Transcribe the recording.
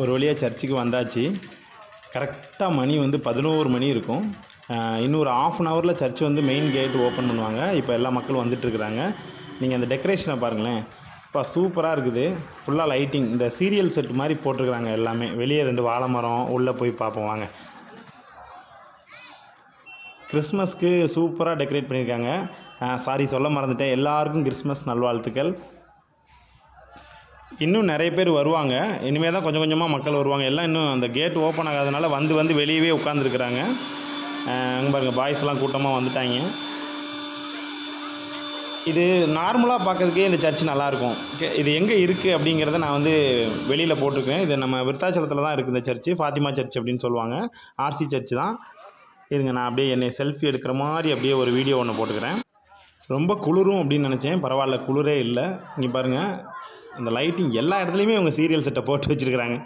ஒரு வழியாக சர்ச்சுக்கு வந்தாச்சு. கரெக்டாக மணி வந்து பதினோரு மணி இருக்கும். இன்னொரு இன்னும் ஒரு ஆஃப் அன் ஹவரில் சர்ச் வந்து மெயின் கேட் ஓப்பன் பண்ணுவாங்க. இப்போ எல்லா மக்களும் வந்துட்டுருக்குறாங்க நீங்கள் அந்த டெக்கரேஷனை பாருங்களேன். இப்போ சூப்பராக இருக்குது. ஃபுல்லாக லைட்டிங் இந்த சீரியல் செட் மாதிரி போட்டிருக்கிறாங்க எல்லாமே. வெளியே ரெண்டு வாழை மரம் உள்ளே போய் பார்ப்போம். வாங்க. கிறிஸ்மஸ்க்கு சூப்பராக டெக்கரேட் பண்ணியிருக்காங்க சாரி சொல்ல மறந்துட்டேன். எல்லாருக்கும் கிறிஸ்மஸ் நல்வாழ்த்துக்கள். இன்னும் நிறைய பேர் வருவாங்க. இனிமேல் தான் கொஞ்சம் கொஞ்சமாக மக்கள் வருவாங்க. எல்லாம் இன்னும் அந்த கேட் ஓப்பன் ஆகாதனால வந்து வந்து வெளியவே உட்காந்துருக்குறாங்க அங்கே பாருங்கள் பாய்ஸ்லாம் கூட்டமாக வந்துட்டாங்க. இது நார்மலாக பார்க்கறதுக்கே இந்த சர்ச் நல்லாயிருக்கும். இது எங்கே இருக்குது அப்படிங்கிறத நான் வந்து வெளியில் போட்டிருக்கேன் இது நம்ம விருத்தாச்சலத்தில் தான் இருக்குது இந்த சர்ச்சு ஃபாத்திமா சர்ச் அப்படின்னு சொல்லுவாங்க. ஆர்சி சர்ச் தான். இருங்க நான் அப்படியே என்னை செல்ஃபி எடுக்கிற மாதிரி அப்படியே ஒரு வீடியோ ஒன்று போட்டுக்கிறேன். ரொம்ப குளிரும் அப்படின்னு நினச்சேன். பரவாயில்ல குளிரே இல்லை. இங்கே பாருங்கள் அந்த லைட்டிங் எல்லா இடத்துலையுமே இவங்க சீரியல் செட்டை போட்டு வச்சுருக்குறாங்க.